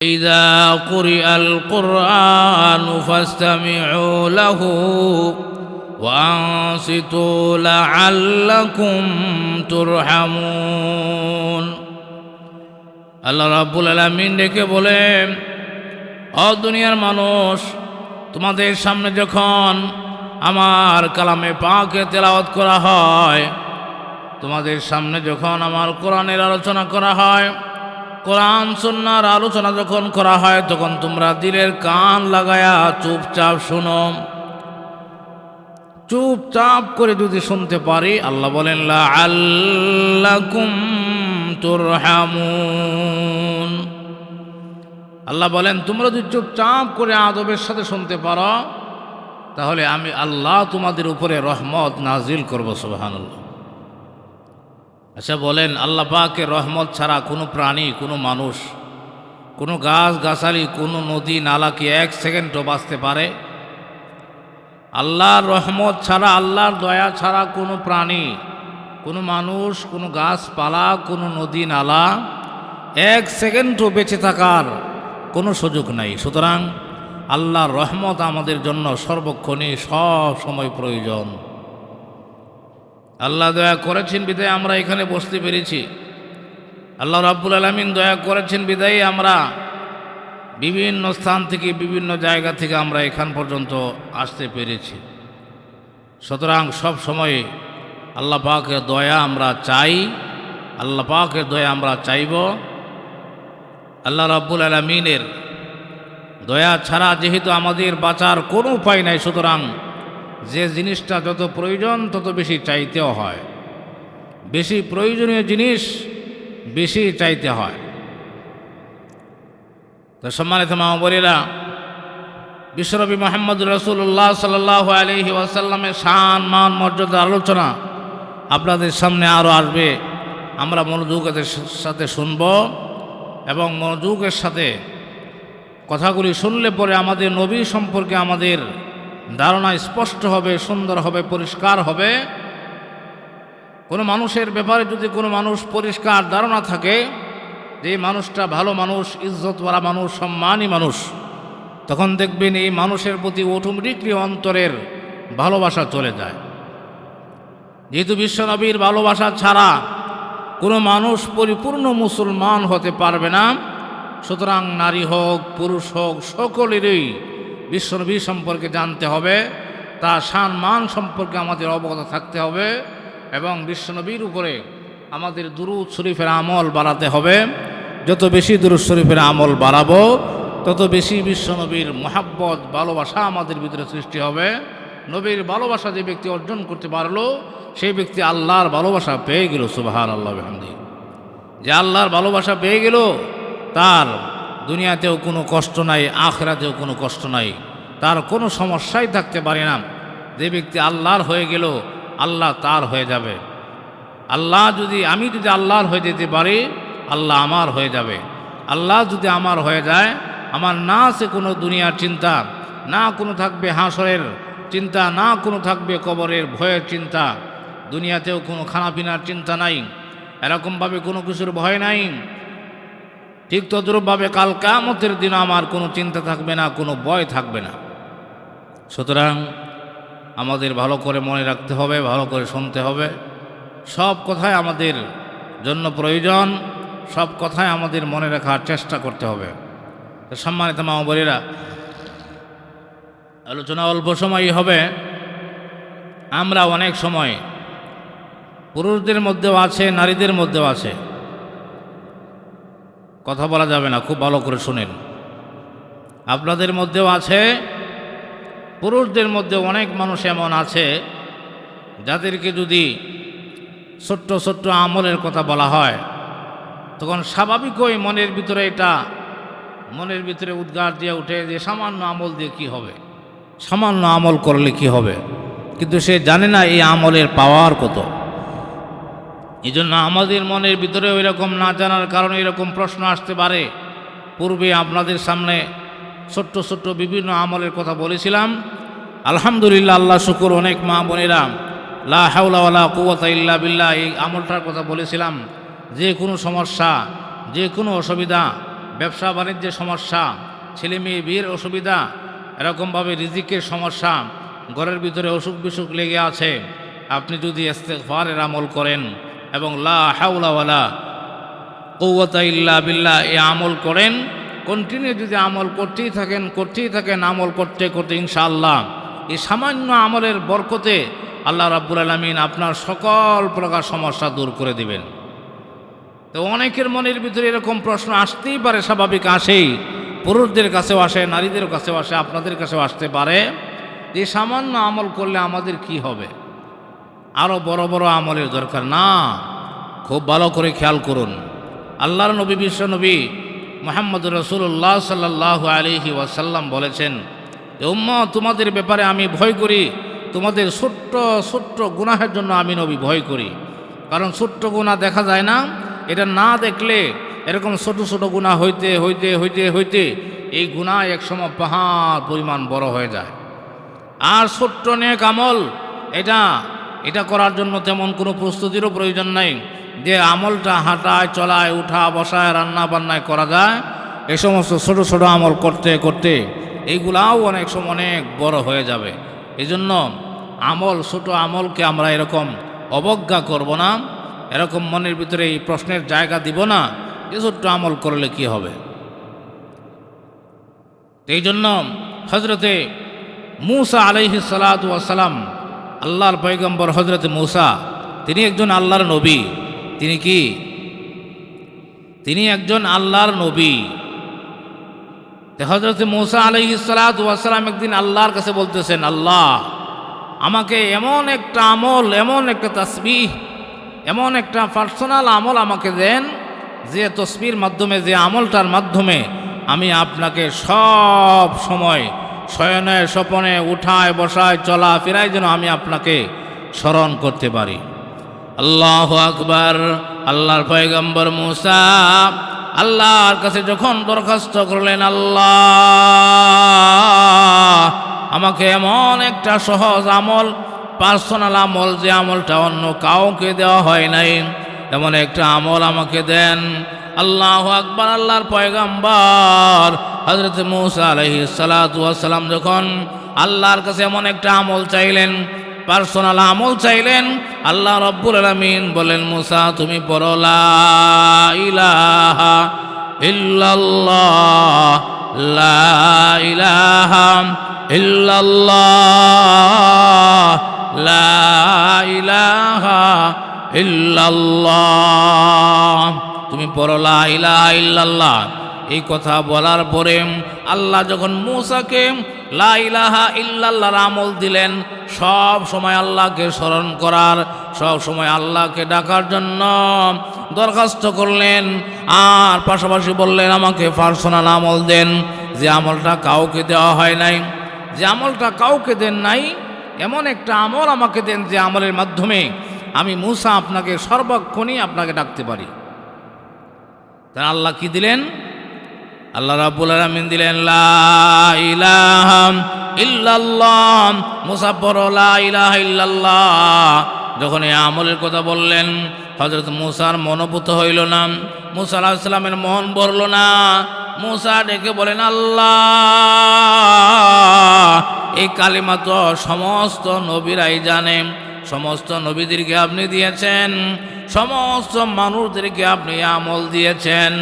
إذا قرئ القرآن فاستمعوا له وأنصتوا لعلكم ترحمون আল্লাহ রাব্বুল আলামিন ডেকে বলেন অ দুনিয়ার মানুষ তোমাদের সামনে যখন আমার কালামে পাকে তেলাওয়াত করা হয় তোমাদের সামনে যখন আমার কোরআনের আলোচনা করা হয় কোরআন সন্ন্যার আলোচনা যখন করা হয়, তখন তোমরা দিলের কান লাগায়া চুপচাপ শোনো। চুপচাপ করে যদি শুনতে পারি, আল্লাহ বলেন আল্লাহ বলেন, তোমরা যদি চুপচাপ করে আদবের সাথে শুনতে পারো, তাহলে আমি আল্লাহ তোমাদের উপরে রহমত নাজিল করব, সুবহানাল্লাহ। আচ্ছা বলেন, আল্লাহ পাকের রহমত ছাড়া কোনো প্রাণী, কোনো মানুষ, কোনো গাছ গাছালি কোনো নদী, নালা কি এক সেকেন্ডও বাঁচতে পারে? আল্লাহর রহমত ছাড়া, আল্লাহর দয়া ছাড়া কোনো প্রাণী, কোনো মানুষ, কোনো গাছপালা, কোনো নদী, নালা এক সেকেন্ডও বেঁচে থাকার কোনো সুযোগ নাই। সুতরাং আল্লাহর রহমত আমাদের জন্য সর্বক্ষণই সব সময় প্রয়োজন। আল্লাহ দয়া করেছেন, বিদায় আমরা এখানে বসতে পেরেছি। আল্লাহ রাব্বুল আলমিন দয়া করেছেন, বিদায় আমরা বিভিন্ন স্থান থেকে, বিভিন্ন জায়গা থেকে আমরা এখান পর্যন্ত আসতে পেরেছি। সুতরাং সব সময় আল্লাহ পাকের দয়া আমরা চাই, আল্লাহ পাকের দয়া আমরা চাইব। আল্লাহ রাব্বুল আলমিনের দয়া ছাড়া যেহেতু আমাদের বাঁচার কোনো উপায় নাই, সুতরাং যে জিনিসটা যত প্রয়োজন, তত বেশি চাইতেও হয়। বেশি প্রয়োজনীয় জিনিস বেশি চাইতে হয়। তো সম্মানিত মাহবরেরা বিশ্বরবি মোহাম্মদ রসুল্লাহ সাল্লাহ আলহি ওয়াসাল্লামের শান, মান, মর্যাদা, আলোচনা আপনাদের সামনে আরও আসবে। আমরা মনোযোগের সাথে শুনব এবং মনোযোগের সাথে কথাগুলি শুনলে পরে আমাদের নবী সম্পর্কে আমাদের ধারণা স্পষ্ট হবে, সুন্দর হবে, পরিষ্কার হবে। কোনো মানুষের ব্যাপারে যদি কোনো মানুষ পরিষ্কার ধারণা থাকে যে মানুষটা ভালো মানুষ, ইজ্জতওয়ালা মানুষ, সম্মানী মানুষ, তখন দেখবেন এই মানুষের প্রতি অটোমেটিকলি অন্তরের ভালোবাসা চলে যায়। যেহেতু বিশ্বনবীর ভালোবাসা ছাড়া কোনো মানুষ পরিপূর্ণ মুসলমান হতে পারবে না, সুতরাং নারী হোক, পুরুষ হোক, সকলেরই বিশ্বনবী সম্পর্কে জানতে হবে, তার সান মান সম্পর্কে আমাদের অবগত থাকতে হবে এবং বিশ্বনবীর উপরে আমাদের দুরুদ শরীফের আমল বাড়াতে হবে। যত বেশি দুরুদ শরীফের আমল বাড়াবো, তত বেশি বিশ্বনবীর মহাব্বত, ভালোবাসা আমাদের ভিতরে সৃষ্টি হবে। নবীর ভালোবাসা যে ব্যক্তি অর্জন করতে পারল, সেই ব্যক্তি আল্লাহর ভালোবাসা পেয়ে গেল সুবাহান আল্লাহ যে আল্লাহর ভালোবাসা পেয়ে গেল, তার দুনিয়াতেও কোনো কষ্ট নাই, আখরাতেও কোনো কষ্ট নাই। তার কোনো সমস্যাই থাকতে পারে না। যে ব্যক্তি আল্লাহর হয়ে গেল, আল্লাহ তার হয়ে যাবে। আল্লাহ যদি, আমি যদি আল্লাহর হয়ে যেতে পারি, আল্লাহ আমার হয়ে যাবে। আল্লাহ যদি আমার হয়ে যায়, আমার না আছে কোনো দুনিয়ার চিন্তা, না কোনো থাকবে হাঁসরের চিন্তা, না কোনো থাকবে কবরের ভয়ের চিন্তা। দুনিয়াতেও কোনো খানাপিনার চিন্তা নাই। এরকমভাবে কোনো কিছুর ভয় নাই। ঠিক তদ্রূপভাবে কাল কামতের দিন আমার কোনো চিন্তা থাকবে না, কোনো ভয় থাকবে না। সুতরাং আমাদের ভালো করে মনে রাখতে হবে, ভালো করে শুনতে হবে। সব কথাই আমাদের জন্য প্রয়োজন, সব কথাই আমাদের মনে রাখার চেষ্টা করতে হবে। সম্মানিত মামবরীরা আলোচনা অল্প সময়ই হবে। আমরা অনেক সময় পুরুষদের মধ্যেও আছে, নারীদের মধ্যেও আছে। কথা বলা যাবে না, খুব ভালো করে শুনেন। আপনাদের মধ্যেও আছে, পুরুষদের মধ্যে অনেক মানুষ এমন আছে, যাদেরকে যদি ছোট্ট ছোট্ট আমলের কথা বলা হয়, তখন স্বাভাবিকই মনের ভিতরে এটা, মনের ভিতরে উদ্গার দিয়ে উঠে যে সামান্য আমল দিয়ে কি হবে? সামান্য আমল করলে কি হবে? কিন্তু সে জানে না এই আমলের পাওয়ার কত। এই জন্য আমাদের মনের ভিতরে ওই রকম না জানার কারণে এরকম প্রশ্ন আসতে পারে। পূর্বে আপনাদের সামনে ছোট্ট ছোট্ট বিভিন্ন আমলের কথা বলেছিলাম। আলহামদুলিল্লাহ, আল্লাহ শুকুর, অনেক মা বোনেরা লা হাউলা কুয়াতা ইল্লা বিল্লাহ এই আমলটার কথা বলেছিলাম। যে কোনো সমস্যা, যে কোনো অসুবিধা, ব্যবসা বাণিজ্যের সমস্যা, ছেলে মেয়ে বিয়ের অসুবিধা, এরকমভাবে রিজিকের সমস্যা, ঘরের ভিতরে অসুখ বিসুখ লেগে আছে, আপনি যদি ইস্তেগফারের আমল করেন এবং লা হাওলাওয়ালা কৌওয়াতা ইল্লা বিল্লাহ, এ আমল করেন। কন্টিনিউ যদি আমল করতেই থাকেন করতেই থাকেন, আমল করতে করতে ইনশাআল্লাহ। এই সামান্য আমলের বরকতে আল্লাহ রাব্বুল আলমিন আপনার সকল প্রকার সমস্যা দূর করে দিবেন। তো অনেকের মনের ভিতরে এরকম প্রশ্ন আসতেই পারে, স্বাভাবিক আসেই। পুরুষদের কাছেও আসে, নারীদের কাছেও আসে, আপনাদের কাছেও আসতে পারে। যে সামান্য আমল করলে আমাদের কি হবে? আরও বড় বড় আমলের দরকার। না, খুব ভালো করে খেয়াল করুন। আল্লাহর নবী, বিশ্ব নবী মোহাম্মদ রসুল্লাহ সাল্লাহ আলিহি ওয়াসাল্লাম বলেছেন উম্মা তোমাদের ব্যাপারে আমি ভয় করি। তোমাদের ছোট্ট ছোট্ট গুনাহের জন্য আমি নবী ভয় করি। কারণ ছোট্ট গুণা দেখা যায় না। এটা না দেখলে এরকম ছোট ছোট গুণা হইতে হইতে হইতে হইতে এই গুণা একসময় পাহাড় পরিমাণ বড় হয়ে যায়। আর ছোট্ট নেক আমল, এটা এটা করার জন্য তেমন কোনো প্রস্তুতিরও প্রয়োজন নাই। যে আমলটা হাঁটায়, চলায় উঠা বসায়, রান্না বান্নায় করা যায় এই সমস্ত ছোট ছোট আমল করতে করতে এইগুলাও অনেক সময় অনেক বড় হয়ে যাবে। এই জন্য আমল, ছোট আমলকে আমরা এরকম অবজ্ঞা করব না, এরকম মনের ভিতরে এই প্রশ্নের জায়গা দিব না, যে ছোট্ট আমল করলে কি হবে? এই জন্য হজরতে মুসা আলাইহি সালাম আল্লাহর পয়গম্বর হজরত মুসা, তিনি একজন আল্লাহর নবী। তিনি কি? তিনি একজন আল্লাহর নবী। হজরত মুসা আলাইহি সালাম একদিন আল্লাহর কাছে বলতেছেন, আল্লাহ, আমাকে এমন একটা আমল, এমন একটা তসবিহ, এমন একটা পার্সোনাল আমল আমাকে দেন, যে তসবির মাধ্যমে, যে আমলটার মাধ্যমে আমি আপনাকে সব সময় শয়নে, স্বপনে, উঠায়, বসায় চলা ফেরায় যেন আমি আপনাকে স্মরণ করতে পারি। আল্লাহ আকবার, আল্লাহর পয়গম্বর মুসা, আল্লাহর কাছে যখন দরখাস্ত করলেন, আল্লাহ আমাকে এমন একটা সহজ আমল, পার্সোনাল আমল, যে আমলটা অন্য কাউকে দেওয়া হয় নাই, এমন একটা আমল আমাকে দেন। আল্লাহ আকবর, আল্লাহর পয়গাম্বার হজরত মৌসা আলহি সালাম যখন আল্লাহর কাছে এমন একটা আমল চাইলেন পার্সোনাল আমল চাইলেন, আল্লাহ রব্বুল আলমিন বলেন মুসা, তুমি তুমি পড়লা ইলাহা ইল্লাল্লাহ। এই কথা বলার পরে আল্লাহ যখন মূসাকে লা ইলাহা ইল্লাল্লাহর আমল দিলেন, সব সময় আল্লাহকে স্মরণ করার, সব সময় আল্লাহকে ডাকার জন্য দরখাস্ত করলেন। আর পাশাপাশি বললেন, আমাকে পার্সোনাল আমল দেন, যে আমলটা কাউকে দেওয়া হয় নাই। যে আমলটা কাউকে দেন নাই, এমন একটা আমল আমাকে দেন যে আমলের মাধ্যমে আমি মুসা আপনাকে সর্বক্ষণই আপনাকে ডাকতে পারি। তা আল্লাহ কি দিলেন? আল্লাহ রাব্বুল আলামিন দিলেন, লা ইল্লাল্লাহ। লা যখন এই আমলের কথা বললেন হজরত মুসার মনোভূত হইল না। মুসা আলাহ সাল্লামের মন ভরল না। মুসা ডেকে বলেন, আল্লাহ, এই কালিমা তো সমস্ত নবীরাই জানে। সমস্ত নবীদেরকে আপনি দিয়েছেন। সমস্ত মানুষদেরকে আপনি আমল দিয়েছেন।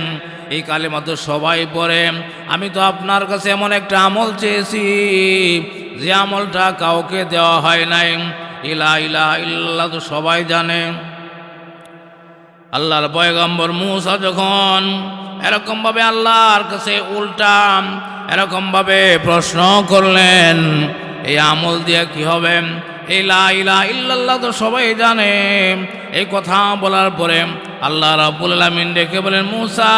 এই কালিমা তো সবাই পড়ে। আমি তো আপনার কাছে এমন একটা আমল চেয়েছি, যে আমলটা কাউকে দেওয়া হয় নাই। ইলা ইলা ইল্লাহ তো সবাই জানে। আল্লাহর পয়গম্বর মুসা যখন এরকমভাবে আল্লাহর কাছে উল্টা, এরকমভাবে প্রশ্ন করলেন, এই আমল দিয়ে কি হবে? এই লা ইলা ইল্লাল্লাহ তো সবাই জানে। এই কথা বলার পরে আল্লাহ রাব্বুল আলামিন ডেকে বলেন, মুসা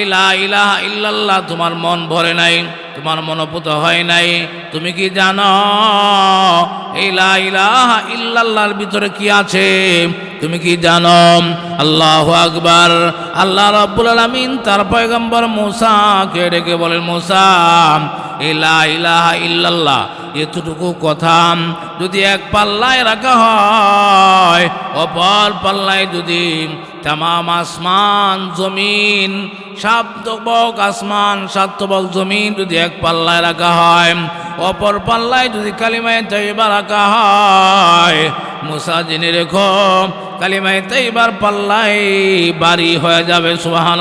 ইলা ইলাহা ইল্লাল্লাহ, তোমার মন ভরে নাই, তোমার মনোপুত হয় নাই। তুমি কি জানো ইলা ইলাহা ইল্লাল্লাহর ভিতরে কি আছে? তুমি কি জানো? আল্লাহ আকবার। আল্লাহ রব্বুল আলমিন তার পয়গম্বর মুসাকে ডেকে বলেন, মুসা ইলা ইলাহা ইল্লাল্লাহ, এতটুকু কথা যদি এক পাল্লায় রাখা হয়, অপর পাল্লায় যদি তামাম আসমান, জমিন সাতবক আসমান সাতবক জমিন যদি এক পাল্লায় রাখা হয়, অপর পাল্লায় যদি কালিমায় তৈবা রাখা হয়, মুসা জেনে রেখো, কালিমায় তৈবার পাল্লায় বাড়ি হয়ে যাবে সুহান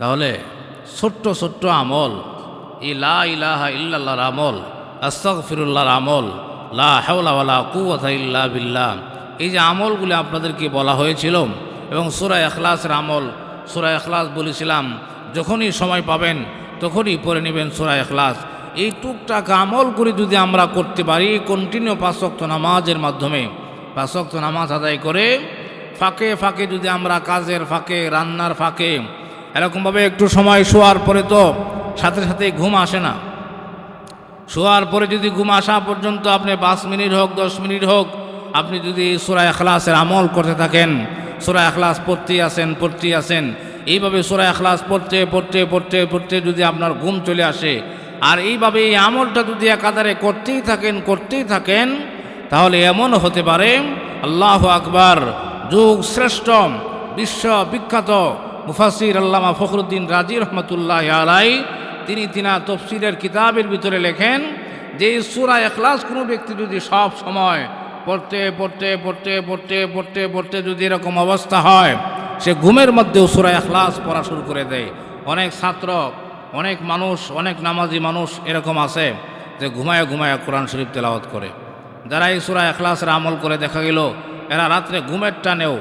তাহলে ছোট্ট ছোট্ট আমল ইলা ইলাহা ইল্লাল্লাহর আমল, আস্তাগফিরুল্লাহর আমল লা হাওলা ওয়ালা কুওয়াতা ইল্লা বিল্লাহ। এই যে আমলগুলি আপনাদেরকে বলা হয়েছিল এবং সূরা ইখলাসের আমল, সূরা ইখলাস বলেছিলাম, যখনই সময় পাবেন তখনই পড়ে নেবেন সূরা ইখলাস। এই টুকটাক আমল করে যদি আমরা করতে পারি কন্টিনিউ পাঁচক্ত নামাজের মাধ্যমে পাঁচক্ত নামাজ আদায় করে ফাঁকে ফাঁকে যদি আমরা কাজের ফাঁকে, রান্নার ফাঁকে, এরকমভাবে একটু সময় শোয়ার পরে তো সাথে সাথে ঘুম আসে না। শোয়ার পরে যদি ঘুম আসা পর্যন্ত আপনি পাঁচ মিনিট হোক, দশ মিনিট হোক, আপনি যদি সুরা এখলাসের আমল করতে থাকেন, সুরা এখলাস পড়তে আসেন পড়তে আসেন, এইভাবে সুরা এখলাস পড়তে পড়তে পড়তে পড়তে যদি আপনার ঘুম চলে আসে, আর এইভাবে এই আমলটা যদি একাধারে করতেই থাকেন করতেই থাকেন, তাহলে এমন হতে পারে, আল্লাহ আকবার, যুগ শ্রেষ্ঠ, বিশ্ব বিখ্যাত মুফাসির আল্লামা ফখরুদ্দিন রাজি রহমতুল্লাহ আলাই তিনি তিনা তফসিলের কিতাবের ভিতরে লেখেন যে সুরা এখলাস কোনো ব্যক্তি যদি সব সময় পড়তে পড়তে পড়তে পড়তে পড়তে পড়তে যদি এরকম অবস্থা হয়, সে ঘুমের মধ্যেও সুরা এখলাস পড়া শুরু করে দেয়। অনেক ছাত্র, অনেক মানুষ, অনেক নামাজি মানুষ এরকম আছে যে ঘুমায় ঘুমায় কোরআন শরীফ তেলাওয়াত করে। যারা এই সুরা এখলাসের আমল করে দেখা গেল, এরা রাত্রে ঘুমের টানেও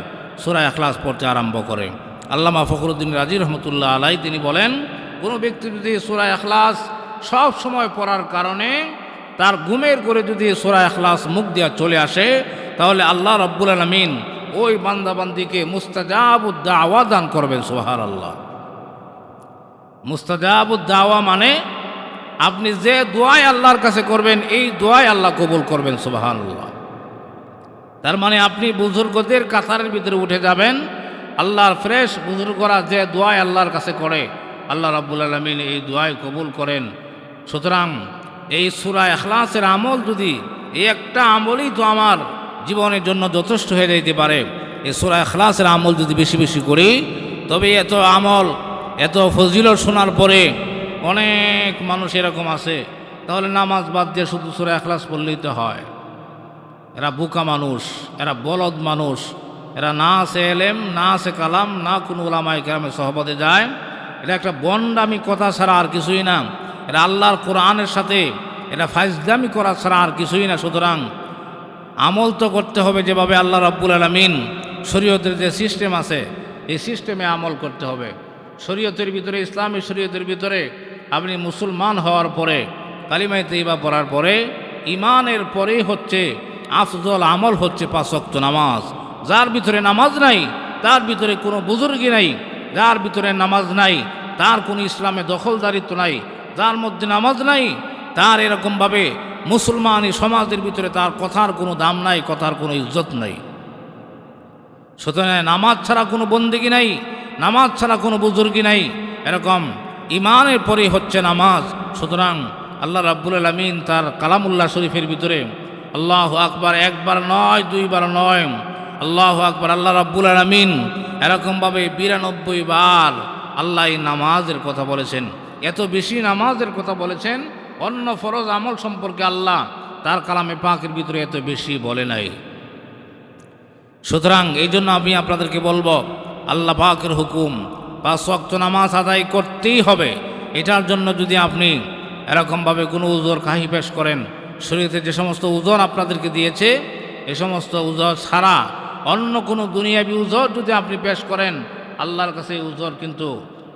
সুরা এখলাস পড়তে আরম্ভ করে। আল্লামা ফখরুদ্দিন রাজি রহমতুল্লাহ আলাই তিনি বলেন কোনো ব্যক্তি যদি সোরা এখলাস সব সময় পড়ার কারণে তার ঘুমের করে যদি সোরা এখলাস মুখ দিয়া চলে আসে, তাহলে আল্লাহ রব্বুল আলমিন ওই বান্দাবান্দিকে মুস্তাজাবুদ্দা দান করবেন সোহার আল্লাহ মুস্তাজাবুদ্দাওয়া মানে আপনি যে দোয়াই আল্লাহর কাছে করবেন, এই দোয়াই আল্লাহ কবুল করবেন সুবাহান আল্লাহ তার মানে আপনি বুজুর্গদের কাতারের ভিতরে উঠে যাবেন, আল্লাহর ফ্রেশ বুজুর্গরা যে দোয়াই আল্লাহর কাছে করে আল্লাহ রাব্বুল আলমিন এই দোয়াই কবুল করেন। সুতরাং এই সুরা এখলাসের আমল যদি এই একটা আমলই তো আমার জীবনের জন্য যথেষ্ট হয়ে যেতে পারে, এই সুরা এখলাসের আমল যদি বেশি বেশি করি, তবে এত আমল, এত ফজিলত শোনার পরে অনেক মানুষ এরকম আছে, তাহলে নামাজ বাদ দিয়ে শুধু সুরা এখলাস পড়লেই তো হয়। এরা বোকা মানুষ, এরা বলদ মানুষ, এরা না আছে এলেম, না আছে কালাম, না কোনো ওলামাই গ্রামে সহপদে যায়। এটা একটা বন্ডামি কথা ছাড়া আর কিছুই না। এটা আল্লাহর কোরআনের সাথে এটা ফাইজদামি করা ছাড়া আর কিছুই না। সুতরাং আমল তো করতে হবে যেভাবে আল্লাহ রব্বুল আলমিন শরীয়তের যে সিস্টেম আছে, এই সিস্টেমে আমল করতে হবে। শরীয়তের ভিতরে, ইসলামী শরীয়তের ভিতরে আপনি মুসলমান হওয়ার পরে কালিমাই তৈবা পড়ার পরে ইমানের পরেই হচ্ছে আফজল আমল হচ্ছে পাঁচক্ত নামাজ। যার ভিতরে নামাজ নাই, তার ভিতরে কোনো বুজুর্গি নাই যার ভিতরে নামাজ নাই, তার কোনো ইসলামে দখলদারিত্ব নাই, যার মধ্যে নামাজ নাই, তার এরকমভাবে মুসলমানি সমাজের ভিতরে তার কথার কোনো দাম নাই, কথার কোনো ইজ্জত নাই। সুতরাং নামাজ ছাড়া কোনো বন্দিগি নাই, নামাজ ছাড়া কোনো বুজুর্গি নাই, এরকম ইমানের পরেই হচ্ছে নামাজ। সুতরাং আল্লাহ রাব্বুল আলমিন তার কালামুল্লাহ শরীফের ভিতরে আল্লাহ আকবার একবার নয়, দুইবার নয় আল্লাহ আকবার, আল্লাহ রাব্বুল আলমিন এরকমভাবে বিরানব্বই বার আল্লাহ নামাজের কথা বলেছেন। এত বেশি নামাজের কথা বলেছেন, অন্য ফরজ আমল সম্পর্কে আল্লাহ তার কালামে পাকের ভিতরে এত বেশি বলে নাই। সুতরাং এই জন্য আমি আপনাদেরকে বলব, আল্লাহ পাকের হুকুম বা শক্ত নামাজ আদায় করতেই হবে। এটার জন্য যদি আপনি এরকমভাবে কোনো উজোর কাহি পেশ করেন শরীরে যে সমস্ত উজোর আপনাদেরকে দিয়েছে, এ সমস্ত উজোর ছাড়া অন্য কোনো দুনিয়াবি উজোর যদি আপনি পেশ করেন, আল্লাহর কাছে উজোর কিন্তু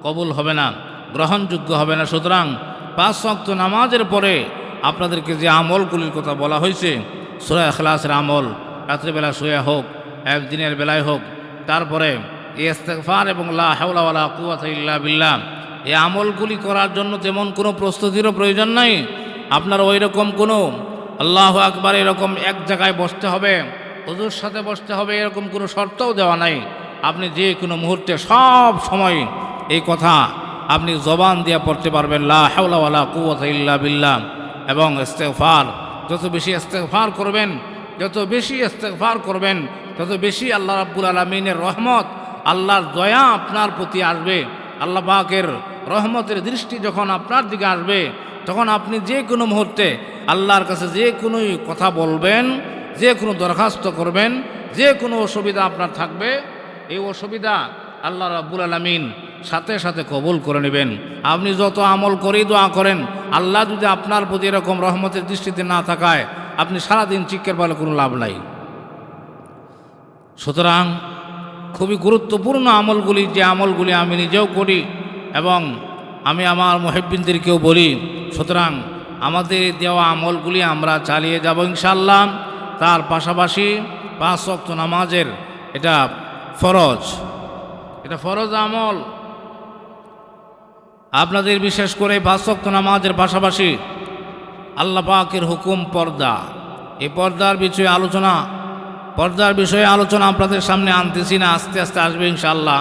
কবুল হবে না, গ্রহণযোগ্য হবে না। সুতরাং পাঁচ শক্ত নামাজের পরে আপনাদেরকে যে আমলগুলির কথা বলা হয়েছে, সুরা এখলাসের আমল, রাত্রিবেলা শুয়ে হোক, একদিনের বেলায় হোক, তারপরে ইস্তেকফার এবং লা হাওলাওয়ালা কুয়াত ইল্লা বিল্লাহ, এই আমলগুলি করার জন্য তেমন কোনো প্রস্তুতিরও প্রয়োজন নাই। আপনার ওই রকম কোনো, আল্লাহ আকবার এরকম এক জায়গায় বসতে হবে হুজুর সাথে বসতে হবে, এরকম কোনো শর্তও দেওয়া নাই। আপনি যে কোনো মুহূর্তে সব সময় এই কথা আপনি জবান দিয়ে পড়তে পারবেন, লা হাওলা ওয়ালা কুওয়াতা ইল্লা বিল্লাহ। এবং ইস্তেগফার, যত বেশি ইস্তেগফার করবেন, যত বেশি ইস্তেগফার করবেন, তত বেশি আল্লাহ রাব্বুল আলমিনের রহমত, আল্লাহর দয়া আপনার প্রতি আসবে। আল্লাহ পাকের রহমতের দৃষ্টি যখন আপনার দিকে আসবে, তখন আপনি যে কোনো মুহূর্তে আল্লাহর কাছে যে কোনোই কথা বলবেন যে কোনো দরখাস্ত করবেন, যে কোনো অসুবিধা আপনার থাকবে, এই অসুবিধা আল্লাহ রাব্বুল আলমিন সাথে সাথে কবুল করে নেবেন। আপনি যত আমল করেই দোয়া করেন, আল্লাহ যদি আপনার প্রতি এরকম রহমতের দৃষ্টিতে না থাকায় আপনি সারাদিন চিকের বলে কোনো লাভ নাই। সুতরাং খুবই গুরুত্বপূর্ণ আমলগুলি, যে আমলগুলি আমি নিজেও করি এবং আমি আমার মহিবিনদেরকেও বলি, সুতরাং আমাদের দেওয়া আমলগুলি আমরা চালিয়ে যাব ইনশাল্লাহ তার পাশাপাশি পাঁচ অক্ত নামাজের এটা ফরজ। এটা ফরজ আমল। আপনাদের বিশেষ করে পাঁচ অক্ত নামাজের পাশাপাশি আল্লাহ পাকের হুকুম পর্দা। এই পর্দার বিষয়ে আলোচনা, পর্দার বিষয়ে আলোচনা আপনাদের সামনে আনতেছি না, আস্তে আস্তে আসবে ইনশাল্লাহ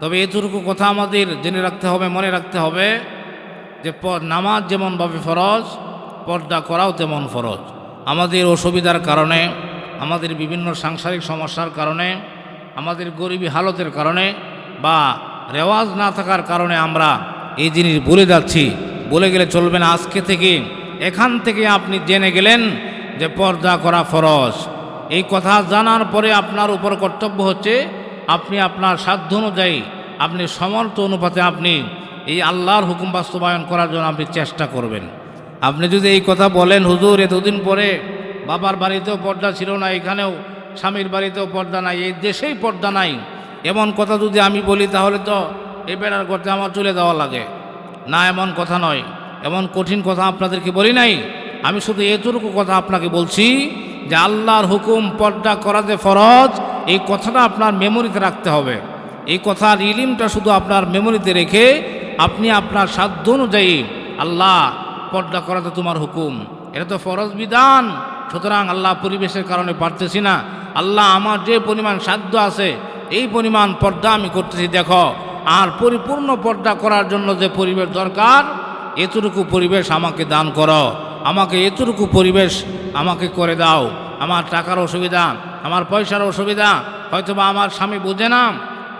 তবে এতটুকু কথা আমাদের জেনে রাখতে হবে, মনে রাখতে হবে যে নামাজ যেমনভাবে ফরজ, পর্দা করাও তেমন ফরজ। আমাদের অসুবিধার কারণে, আমাদের বিভিন্ন সাংসারিক সমস্যার কারণে, আমাদের গরিবী হালতের কারণে বা রেওয়াজ না থাকার কারণে আমরা এই জিনিস বলে যাচ্ছি। বলে গেলে চলবে না। আজকে থেকে, এখান থেকে আপনি জেনে গেলেন যে পর্দা করা ফরজ। এই কথা জানার পরে আপনার উপর কর্তব্য হচ্ছে, আপনি আপনার সাধ্য অনুযায়ী, আপনি সমর্থ অনুপাতে আপনি এই আল্লাহর হুকুম বাস্তবায়ন করার জন্য আপনি চেষ্টা করবেন। আপনি যদি এই কথা বলেন, হুজুর, এতদিন পরে বাবার বাড়িতেও পর্দা ছিল না, এখানেও স্বামীর বাড়িতেও পর্দা নাই, এই দেশেই পর্দা নাই। এমন কথা যদি আমি বলি, তাহলে তো এ বেড়ার করতে আমার চলে যাওয়া লাগে। না, এমন কথা নয়। এমন কঠিন কথা আপনাদেরকে বলি নাই। আমি শুধু এতটুকু কথা আপনাকে বলছি যে আল্লাহর হুকুম পর্দা করা যে ফরজ, এই কথাটা আপনার মেমোরিতে রাখতে হবে। এই কথার ইলিমটা শুধু আপনার মেমোরিতে রেখে আপনি আপনার সাধ্য অনুযায়ী আল্লাহ পর্দা করাতে তোমার হুকুম। এটা তো ফরজ বিধান। সুতরাং আল্লাহ পরিবেশের কারণে পারতেছি না। আল্লাহ আমার যে পরিমাণ সাধ্য আছে, এই পরিমাণ পর্দা আমি করতেছি, দেখো। আর পরিপূর্ণ পর্দা করার জন্য যে পরিবেশ দরকার, এতটুকু পরিবেশ আমাকে দান করো। আমাকে এতটুকু পরিবেশ আমাকে করে দাও। আমার টাকার অসুবিধা, আমার পয়সার অসুবিধা, হয়তোবা আমার স্বামী বুঝে না,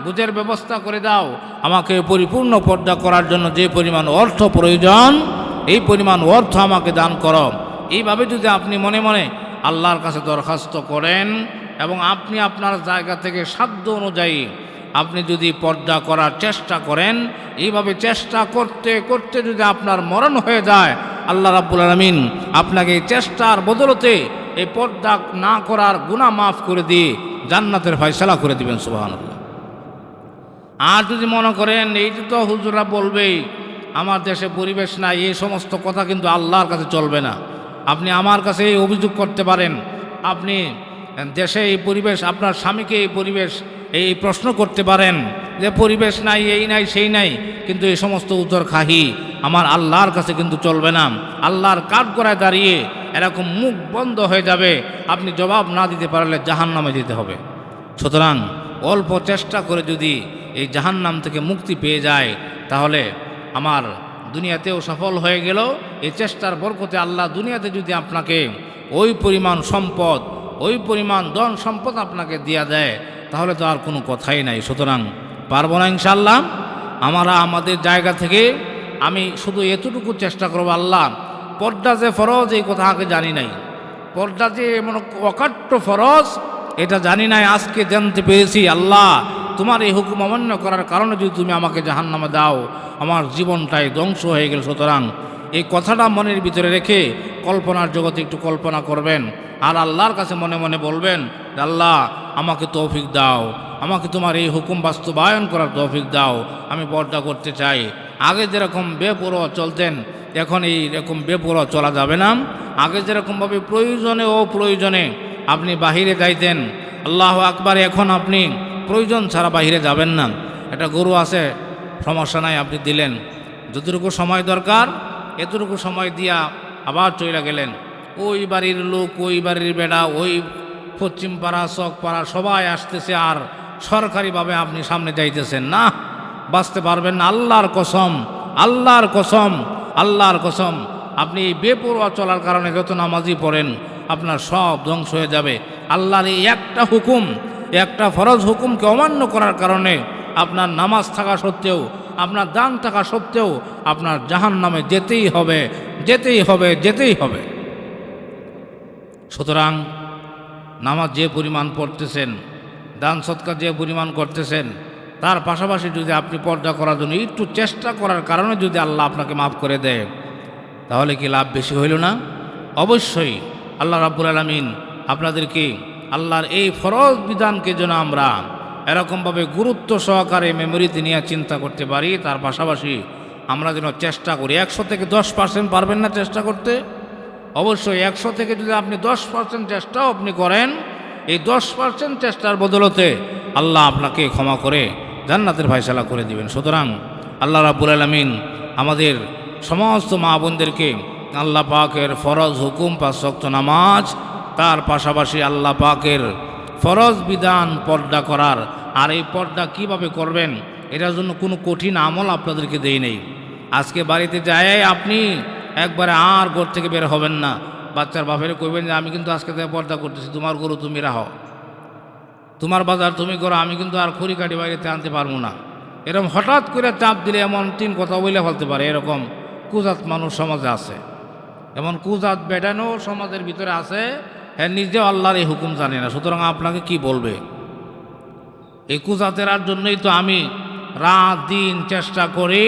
বুঝের ব্যবস্থা করে দাও। আমাকে পরিপূর্ণ পর্দা করার জন্য যে পরিমাণ অর্থ প্রয়োজন এই পরিমাণ অর্থ আমাকে দান করো। এইভাবে যদি আপনি মনে মনে আল্লাহর কাছে দরখাস্ত করেন এবং আপনি আপনার জায়গা থেকে সাধ্য অনুযায়ী আপনি যদি পর্দা করার চেষ্টা করেন, এইভাবে চেষ্টা করতে করতে যদি আপনার মরণ হয়ে যায়, আল্লাহ রাব্বুল আলমিন আপনাকে এই চেষ্টার বদলতে এই পর্দা না করার গুণা মাফ করে দিয়ে জান্নাতের ফয়সালা করে দিবেন, সুবাহানুল্লাহ। আর যদি মনে করেন এইটি তো হুজুরা বলবেই আমার দেশে পরিবেশ নাই, এই সমস্ত কথা কিন্তু আল্লাহর কাছে চলবে না। আপনি আমার কাছে এই অভিযোগ করতে পারেন। আপনি দেশে এই পরিবেশ, আপনার স্বামীকে এই পরিবেশ এই প্রশ্ন করতে পারেন যে পরিবেশ নাই, এই নাই, সেই নাই, কিন্তু এই সমস্ত উত্তর খাহি। আমার আল্লাহর কাছে কিন্তু চলবে না। আল্লাহর কাঠ করায় দাঁড়িয়ে এরকম মুখ বন্ধ হয়ে যাবে। আপনি জবাব না দিতে পারলে জাহান নামে দিতে হবে। সুতরাং অল্প চেষ্টা করে যদি এই জাহান্নাম থেকে মুক্তি পেয়ে যায়, তাহলে আমার দুনিয়াতেও সফল হয়ে গেল এই চেষ্টার বরকতে আল্লাহ দুনিয়াতে যদি আপনাকে ওই পরিমাণ সম্পদ, ওই পরিমাণ ধন সম্পদ আপনাকে দিয়া দেয়, তাহলে তো আর কোনো কথাই নাই। সুতরাং পারব না ইনশাল্লাহ আমরা আমাদের জায়গা থেকে আমি শুধু এতটুকু চেষ্টা করব আল্লাহ, পর্দা যে ফরজ, এই কথা আগে জানি নাই। পর্দা যে এমন অকাট্য ফরজ, এটা জানি নাই, আজকে জানতে পেরেছি আল্লাহ তোমার এই হুকুম অমান্য করার কারণে যদি তুমি আমাকে জাহান নামে দাও, আমার জীবনটাই ধ্বংস হয়ে গেল। সুতরাং এই কথাটা মনের ভিতরে রেখে কল্পনার জগতে একটু কল্পনা করবেন। আর আল্লাহর কাছে মনে মনে বলবেন, আল্লাহ, আমাকে তৌফিক দাও। আমাকে তোমার এই হুকুম বাস্তবায়ন করার তৌফিক দাও। আমি পর্দা করতে চাই। আগে যেরকম বেপরোয়া চলতেন, এখন এই রকম বেপরোয়া চলা যাবে না। আগে যেরকমভাবে প্রয়োজনে ও প্রয়োজনে আপনি বাহিরে যাইতেন আল্লাহ আকবার, এখন আপনি প্রয়োজন ছাড়া বাহিরে যাবেন না। একটা গরু আছে, সমস্যা নাই, আপনি দিলেন। যতটুকু সময় দরকার, এতটুকু সময় দিয়া আবার চলে গেলেন। ওই বাড়ির লোক, ওই বাড়ির বেড়া, ওই পশ্চিম পাড়া, চক পাড়া, সবাই আসতেছে আর সরকারিভাবে আপনি সামনে যাইতেছেন। না, বাঁচতে পারবেন না। আল্লাহর কসম আল্লাহর কসম আল্লাহর কসম। আপনি এই বেপরোয়া চলার কারণে যত নামাজই পড়েন, আপনার সব ধ্বংস হয়ে যাবে। আল্লাহর এই একটা হুকুম একটা ফরজ হুকুমকে অমান্য করার কারণে আপনার নামাজ থাকা সত্ত্বেও, আপনার দান থাকা সত্ত্বেও আপনার জাহান নামে যেতেই হবে যেতেই হবে যেতেই হবে। সুতরাং নামাজ যে পরিমাণ পড়তেছেন, দান সৎকার যে পরিমাণ করতেছেন, তার পাশাপাশি যদি আপনি পর্দা করার জন্য একটু চেষ্টা করার কারণে যদি আল্লাহ আপনাকে মাফ করে দেয়, তাহলে কি লাভ বেশি হইল না? অবশ্যই আল্লাহ রাব্বুল আলমিন আপনাদেরকে আল্লাহর এই ফরজ বিধানকে যেন আমরা এরকমভাবে গুরুত্ব সহকারে মেমোরিতে নিয়ে চিন্তা করতে পারি, তার পাশাপাশি আমরা যেন চেষ্টা করি। একশো থেকে দশ পার্সেন্ট পারবেন না চেষ্টা করতে? অবশ্যই একশো থেকে যদি আপনি দশ পার্সেন্ট চেষ্টাও আপনি করেন, এই দশ পার্সেন্ট চেষ্টার বদলতে আল্লাহ আপনাকে ক্ষমা করে জান্নাতের ফায়সালা করে দিবেন। সুতরাং আল্লাহ রাব্বুল আলমিন আমাদের সমস্ত মা বোনদেরকে আল্লাহ পাকের ফরজ, হুকুম পাঁচশক্ত নামাজ তার পাশাপাশি আল্লাহ পাকের ফরজ বিধান পর্দা করার। আর এই পর্দা কীভাবে করবেন? এটার জন্য কোনো কঠিন আমল আপনাদেরকে দেই নেই। আজকে বাড়িতে যায় আপনি, একবারে আর ঘর থেকে বের হবেন না। বাচ্চার বাপের কইবেন যে, আমি কিন্তু আজকে থেকে পর্দা করতেছি, তোমার গরু তুমি রাহো তোমার বাজার তুমি করো, আমি কিন্তু আর খড়ি কাটি বাড়িতে আনতে পারব না। এরকম হঠাৎ করে চাপ দিলে এমন তিন কথা বলে ফেলতে পারে। এরকম কুজাত মানুষ সমাজে আছে। এমন কুজাত বেটানো সমাজের ভিতরে আছে হ্যাঁ নিজেও আল্লাহর এই হুকুম জানে না। সুতরাং আপনাকে কি বলবে? এই কুজাতেরার জন্যই তো আমি রাত, দিন চেষ্টা করি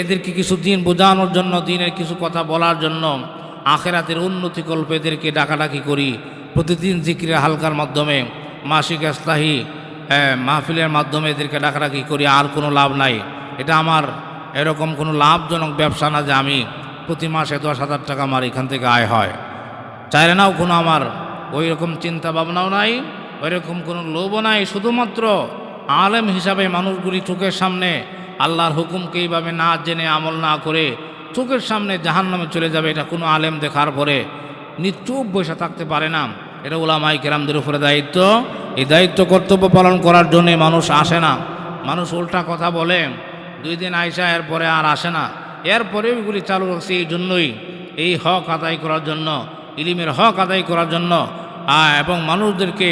এদেরকে কিছু দিন বোঝানোর জন্য, দিনের কিছু কথা বলার জন্য, আখেরাতের উন্নতি কল্পে এদেরকে ডাকাডাকি করি। প্রতিদিন জিকিরের হালকার মাধ্যমে, মাসিক ইসলাহি মাহফিলের মাধ্যমে এদেরকে ডাকাডাকি করি, আর কোনো লাভ নাই। এটা আমার এরকম কোনো লাভজনক ব্যবসা না যে আমি প্রতি মাসে দশ হাজার টাকা আমার এখান থেকে আয় হয়। চাইলে নাও কোনো আমার ওই রকম চিন্তা ভাবনাও নাই ওই রকম কোনো লোভও নাই। শুধুমাত্র আলেম হিসাবে মানুষগুলি চোখের সামনে আল্লাহর হুকুমকে এইভাবে না জেনে, আমল না করে চোখের সামনে জাহান নামে চলে যাবে, এটা কোনো আলেম দেখার পরে নিচুপ বসে থাকতে পারে না। এটা ওলামাই কেরামদের উপরে দায়িত্ব। এই দায়িত্ব কর্তব্য পালন করার জন্যে মানুষ আসে না। মানুষ উল্টা কথা বলে, দুই দিন আইসা এরপরে আর আসে না। এরপরে ওইগুলি চালু রাখছে, এই জন্যই এই হক আদায় করার জন্য ইলিমের হক আদায় করার জন্য এবং মানুষদেরকে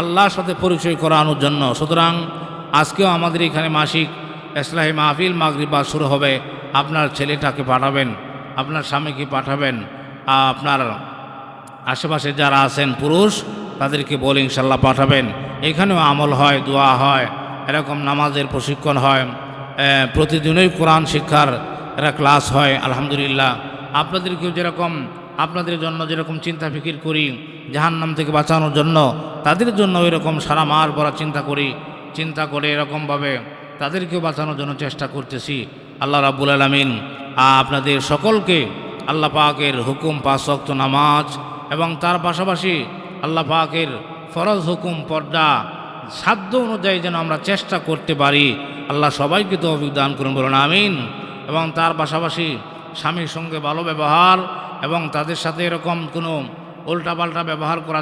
আল্লাহর সাথে পরিচয় করানোর জন্য। সুতরাং আজকেও আমাদের এখানে মাসিক ইসলাহি মাহফিল মাগরিবা শুরু হবে। আপনার ছেলেটাকে পাঠাবেন, আপনার স্বামীকে পাঠাবেন আপনার আশেপাশে যারা আছেন পুরুষ, তাদেরকে বলে ইনশাল্লাহ পাঠাবেন। এখানেও আমল হয়, দোয়া হয়, এরকম নামাজের প্রশিক্ষণ হয় প্রতিদিনই কোরআন শিক্ষার একটা ক্লাস হয়, আলহামদুলিল্লাহ। আপনাদেরকেও যেরকম আপনাদের জন্য যেরকম চিন্তা ফিকির করি, জাহান্নাম থেকে বাঁচানোর জন্য, তাদের জন্য এরকম সারা মার বড় চিন্তা করি, চিন্তা করে এরকমভাবে তাদেরকেও বাঁচানোর জন্য চেষ্টা করতেছি। আল্লাহ রাব্বুল আলমিন আপনাদের সকলকে আল্লাহ পাকের হুকুম, পাঁচ ওয়াক্ত নামাজ এবং তার পাশাপাশি আল্লাহ পাকের ফরজ হুকুম, পর্দা, সাধ্য অনুযায়ী যেন আমরা চেষ্টা করতে পারি। আল্লাহ সবাইকে তো অভিদান করুন, বলুন আমিন। এবং তার পাশাপাশি স্বামীর সঙ্গে ভালো ব্যবহার এবং তাদের সাথে এরকম কোনো উল্টাপাল্টা ব্যবহার করা